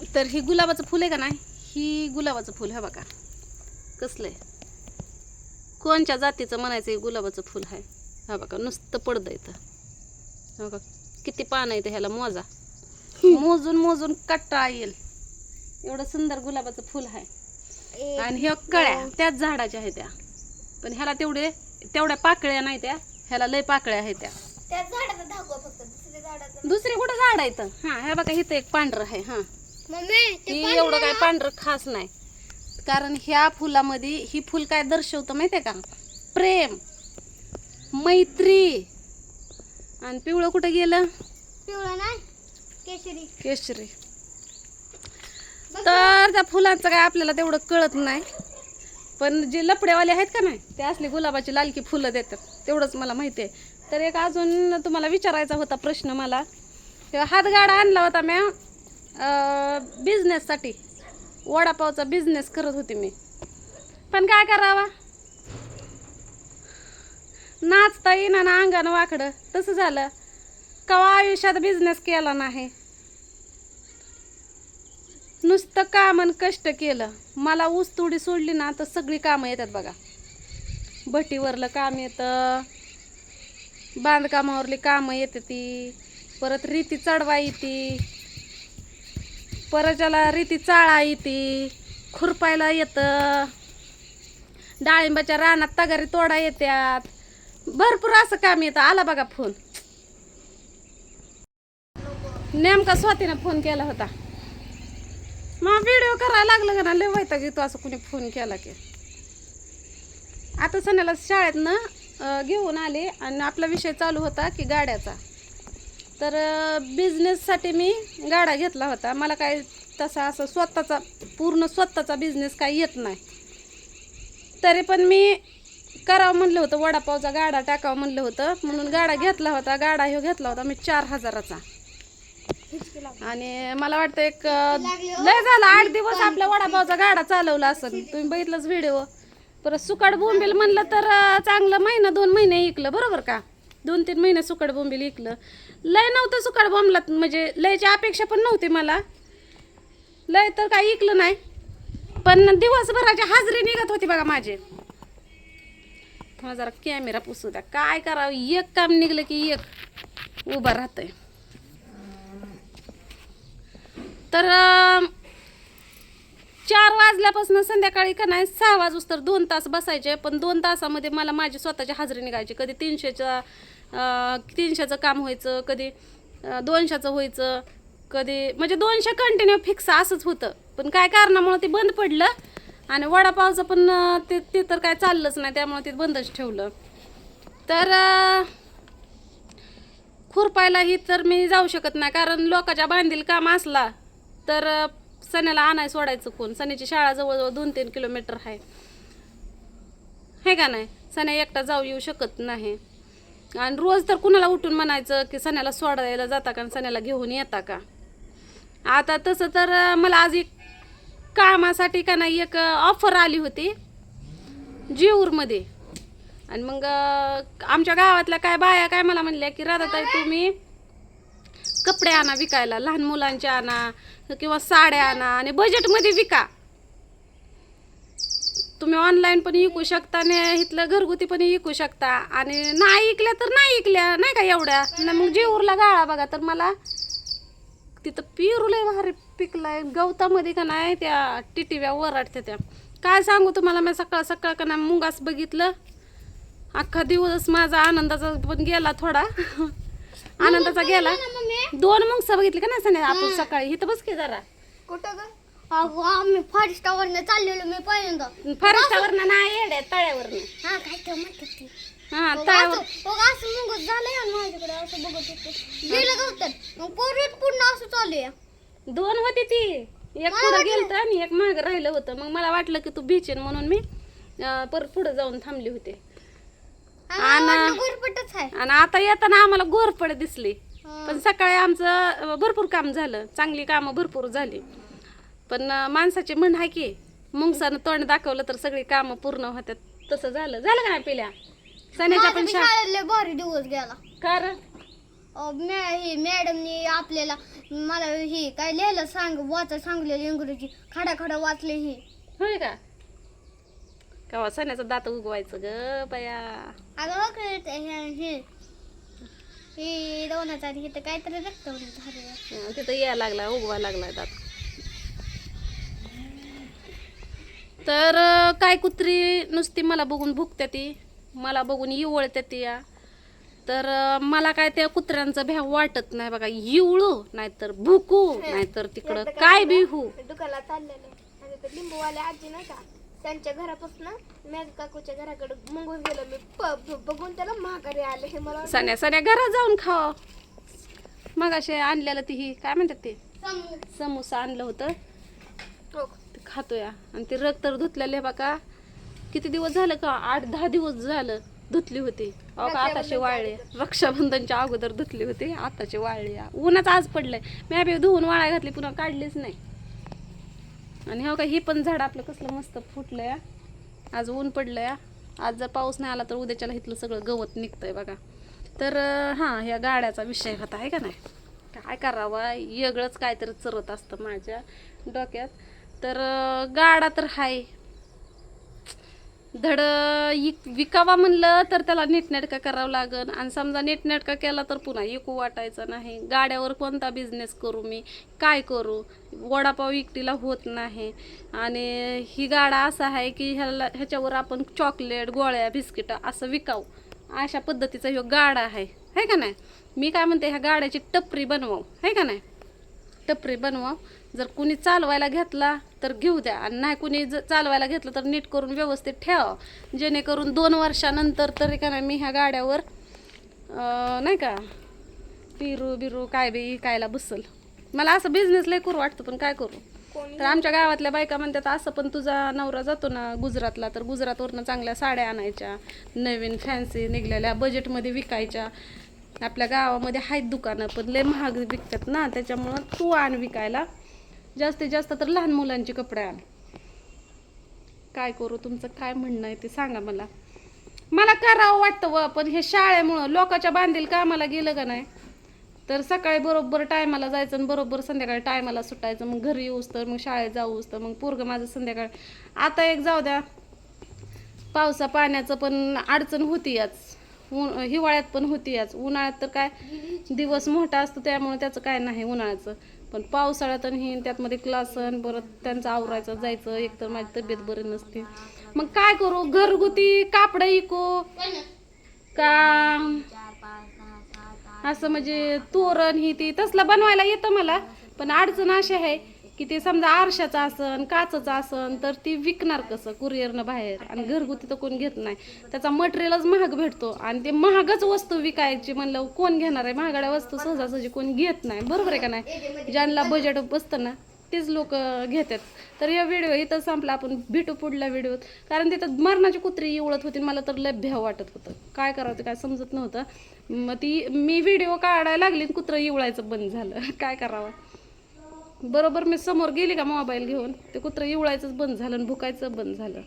तर ही गुलाबाचं फुल आहे का नाही? ही गुलाबाचं फुल हे बघा. कसलं आहे कोणच्या जातीचं म्हणायचं हे गुलाबाचं फुल आहे? हा बघा नुसतं इथं. हा बघा किती पानं येतं ह्याला मोजा. मोजून मोजून कट्टा येईल. एवढं सुंदर गुलाबाचं फुल आहे. आणि ह्या कळ्या त्याच झाडाच्या आहेत त्या. पण ह्याला तेवढे तेवढ्या पाकळ्या नाही त्या. ह्याला लय पाकळ्या आहेत त्या. दुसरे कुठं झाड आहे तर हा हे बघा इथं एक पांढरं आहे हा. ते ही एवढं काय पांढरं खास नाही. कारण ह्या फुलामध्ये ही फुल काय दर्शवतं माहितीये का? प्रेम मैत्री. आणि पिवळं कुठं गेलं? पिवळा नाही केशरी. केशरी. तर त्या फुलांचं काय आपल्याला तेवढं कळत नाही. पण जे लपडेवाले आहेत का नाही ते असले गुलाबाची लालकी फुलं देतात. तेवढंच मला माहिती आहे. तर एक अजून तुम्हाला विचारायचा होता प्रश्न मला. तेव्हा हातगाडा आणला होता म्या. बिझनेससाठी वडापावचा बिझनेस करत होते मी. पण काय करावा? नाचता येईना ना अंगानं वाकडं. तसं झालं. कवा आयुष्यात बिझनेस केला नाही. नुसतं कामन कष्ट केलं. मला ऊस तुडी सोडली ना तर सगळी कामं येतात बघा. भटीवरलं काम येतं. बांधकामावरली कामं येते ती. परत रीती चढवा येते. परत त्याला रीती चाळा येते खुरपायला येतं. डाळिंबाच्या रानात तगारी तोडा येतात भरपूर असं काम येतं. आला बघा फोन. नेमका स्वातीनं फोन केला होता. मग व्हिडिओ करायला लागलं का ना? लय व्हायचा की तू असं कुणी फोन केला की. आता सणाला शाळेतनं घेऊन आले आणि आपला विषय चालू होता की गाड्याचा. तर बिझनेससाठी मी गाडा घेतला होता. मला काय तसा असं स्वतःचा पूर्ण स्वतःचा बिझनेस काही येत नाही. तरी पण मी करावं म्हणलं होतं. वडापावचा गाडा टाकावं म्हणलं होतं. म्हणून गाडा घेतला होता. गाडा ह्यो घेतला होता मी चार हजाराचा. आणि मला वाटतं एक लय झालं. आठ दिवस आपल्या वडापावचा गाडा चालवला असं तुम्ही बघितलंच व्हिडिओ परत सुकाड बोंबील म्हणलं तर चांगलं महिना दोन महिने इकलं. बरोबर का? दोन तीन महिने सुकड बोंबील विकलं. लय नव्हतं सुकड बोंबलात म्हणजे लयची अपेक्षा पण नव्हती मला. लय तर काही ऐकलं नाही. पण दिवसभराची हाजरी निघत होती बघा माझी. जरा कॅमेरा पुसू द्या. काय करावं? एक काम निघलं की एक उभं राहतंय. तर चार वाजल्यापासून संध्याकाळी का नाही सहा वाजूस तर दोन तास बसायचे पण दोन तासामध्ये मला माझी स्वतःची हाजरी निघायची. कधी तीनशेच्या तीनशेचं काम व्हायचं कधी दोनशेचं व्हायचं कधी म्हणजे दोनशे कंटिन्यू फिक्स असंच होतं. पण काय कारणामुळं ते बंद पडलं आणि वडापावचं पण ते ते तर काय चाललंच नाही त्यामुळे ते बंदच ठेवलं. तर खुरपायलाही तर मी जाऊ शकत नाही कारण लोकांच्या बांधील काम असला तर सण्याला आणाय सोडायचं कोण? सण्याची शाळा जवळजवळ दोन तीन किलोमीटर आहे. हे का नाही? सण्या एकटा जाऊ येऊ शकत नाही. आणि रोज तर कुणाला उठून म्हणायचं की सण्याला सोडायला जाता का आणि सण्याला घेऊन येता का? आता तसं तर मला आज एक कामासाठी का नाही एक ऑफर आली होती. जीऊरमध्ये. आणि मग आमच्या गावातल्या काय बाया काय मला म्हणल्या की राधाताई तुम्ही कपडे आणा विकायला लहान मुलांचे आणा किंवा साड्या आणा आणि बजेटमध्ये विका. तुम्ही ऑनलाईन पण विकू शकता आणि इथलं घरगुती पण विकू शकता. आणि नाही ऐकल्या तर नाही ऐकल्या नाही का एवढ्या? ना मग जेऊरला गाळा बघा तर मला तिथं पेरू लय भारी पिकलाय. गवतामध्ये का नाही त्या टिटिव्या वराटत्या त्या. काय सांगू तुम्हाला मी सकाळ सकाळ का नाही मुंगास बघितलं. अख्खा दिवस माझा आनंदाचा पण गेला थोडा. आनंदाचा गेला. दोन मुंगसा बघितली का नाही सने? आपण सकाळी. इथं बस की जरा. कुठं ग? अगो आम्ही फॉरेस्टावरनं चाललेलो मी पहिल्यांदा. फॉरेस्टावरनं नाही येड्या तळ्यावरनं. हा काय ते. हा तळ्यावर. असं मग आणि माझ्याकडे असं बघत होते गेलं गवतात मग परत पुन्हा असं चालू आहे. दोन होती ती. एक पुढं गेलत आणि एक माग राहिलं होतं. मग मला वाटलं की तू भिचेन म्हणून मी परत पुढे जाऊन थांबली होते. आणि आता येताना आम्हाला घोरपड दिसली. पण सकाळी आमचं भरपूर काम झालं. चांगली कामं भरपूर झाली. पण माणसाची म्हण आहे की मुंगसानं तोंड दाखवलं तर सगळी कामं पूर्ण होत्यात तसं झालं. झालं का नाही पिल्या? सण्याच्या पण भारी दिवस गेला. कार अं, मॅ- हे मॅडमनी आपल्याला मला हे काय लिहायला सांग वाचायला सांगलेली इंग्रजी. खडा खडा वाचले हे. होय का? केव्हा सण्याचं दात उगवायचं ग बया अगं कळत हे इथं काहीतरी रक्त तिथं यायला लागला उगवा लागलाय दात. तर काय कुत्री नुसती मला बघून भुकत्या ती. मला बघून इवळत्या ती या तर मला काय त्या कुत्र्यांचं भ्याव वाटत नाही बघा. इवळू नाहीतर भुकू नाहीतर तिकडं काय बी हो दुकानात चाललेलं लिंबूवाले आजी नाही का? त्यांच्या घरापासून मेघ काकूच्या घराकडे मंगून गेलो. मी प- बघून त्याला माघारी आले. हे मला सण्या सण्या घरात जाऊन खावा. मग असे आणलेलं ती ही काय म्हणतात ते? समोसा. आणलं होतं. हो. ते खातोय आणि ते रग तर धुतलेले आहे बघा. किती दिवस झालं का? आठ दहा दिवस झालं धुतली होती. अहो का आताचे वाळले. रक्षाबंधनच्या अगोदर धुतली होती. आताचे वाळले. ऊनच आज पडलंय. मी बी धुवून वाळा घातली पुन्हा काढलीच नाही. आणि हो का ही पण झाड आपलं कसलं मस्त फुटलंय. आज ऊन पडलंय. आज जर पाऊस नाही आला तर उद्याच्याला इथलं सगळं गवत निघतंय बघा. तर हां ह्या गाड्याचा विषय होता आहे का नाही? काय करावा? वेगळंच काहीतरी चरत असतं माझ्या डोक्यात. तर गाडा तर हाय. धड विकावा म्हणलं तर त्याला नीटनेटका करावं लागन. आणि समजा नीटनेटका केला तर पुन्हा इकू वाटायचं नाही. गाड्यावर कोणता बिझनेस करू मी? काय करू? वडापाव इकटीला होत नाही. आणि ही गाडा असा आहे की ह्याला ह्याच्यावर आपण चॉकलेट गोळ्या बिस्किट असं विकावं. अशा पद्धतीचा ह्यो गाडा आहे. है का नाही? मी काय म्हणते ह्या गाड्याची टपरी बनवावं. है का नाही? टपरी बनवा. जर कुणी चालवायला घेतला तर घेऊ द्या. आणि नाही कुणी ज- चालवायला घेतलं तर नीट करून व्यवस्थित ठेवा. जेणेकरून दोन वर्षानंतर तरी का नाही मी ह्या गाड्यावर नाही का पिरू बिरू काय बी कायला बसल. मला असं बिझनेस लय करू वाटतं पण काय करू? तर आमच्या गावातल्या बायका म्हणतात असं पण तुझा नवरा जातो ना गुजरातला तर गुजरातवरनं चांगल्या साड्या आणायच्या नवीन फॅन्सी निघलेल्या बजेटमध्ये विकायच्या. आपल्या गावामध्ये आहेत दुकानं पण लय महाग विकतात ना त्याच्यामुळं तू आण विकायला. जास्तीत जास्त तर लहान मुलांचे कपडे आण. काय करू तुमचं काय म्हणणं आहे ते सांगा मला. मला करावं वाटतं व पण हे शाळेमुळं लोकाच्या बांधील कामाला गेलं का नाही? तर सकाळी बरोबर टायमाला जायचं आणि बरोबर संध्याकाळी टायमाला सुटायचं. मग घरी येऊस तर मग शाळेत जाऊस तर मग पोरगं माझं संध्याकाळी. आता एक जाऊ द्या. पावसा पाण्याचं पण अडचण होती याच ऊन हिवाळ्यात पण होती आज. उन्हाळ्यात तर काय दिवस मोठा असतो त्यामुळे त्याचं काय नाही उन्हाळ्याचं. पण पावसाळ्यात आणि त्यातमध्ये क्लास परत त्यांचं आवरायचं जायचं एकतर माझी तब्येत बरी नसते. मग काय करू? घरगुती कापडं इको का? असं म्हणजे तोरण ही ती तसलं बनवायला येतं मला. पण अडचण अशी आहे की ते समजा आरशाचं आसन काचचं आसन तर ती विकणार कसं कुरिअरनं बाहेर? आणि घरगुती तर कोण घेत नाही. त्याचा मटेरियलच महाग भेटतो. आणि ते महागच वस्तू विकायची म्हणलं कोण घेणार आहे? महागड्या वस्तू सहजासहजी कोण घेत नाही. बरोबर आहे का नाही? ज्यांना बजेट बसतं ना तेच लोक घेतात. तर या व्हिडिओ इथं संपला आपण. भेटू पुढल्या व्हिडिओत कारण तिथं मरणाची कुत्री उळत होती मला तर लय भ्याव वाटत होतं. काय करावं काय समजत नव्हतं. मग ती मी व्हिडिओ काढायला लागली कुत्रं इवळायचं बंद झालं. काय करावं? बरोबर मी समोर गेली का मोबाईल घेऊन? ते कुत्रं इवळायचंच बंद झालं आणि भुकायचं बंद झालं.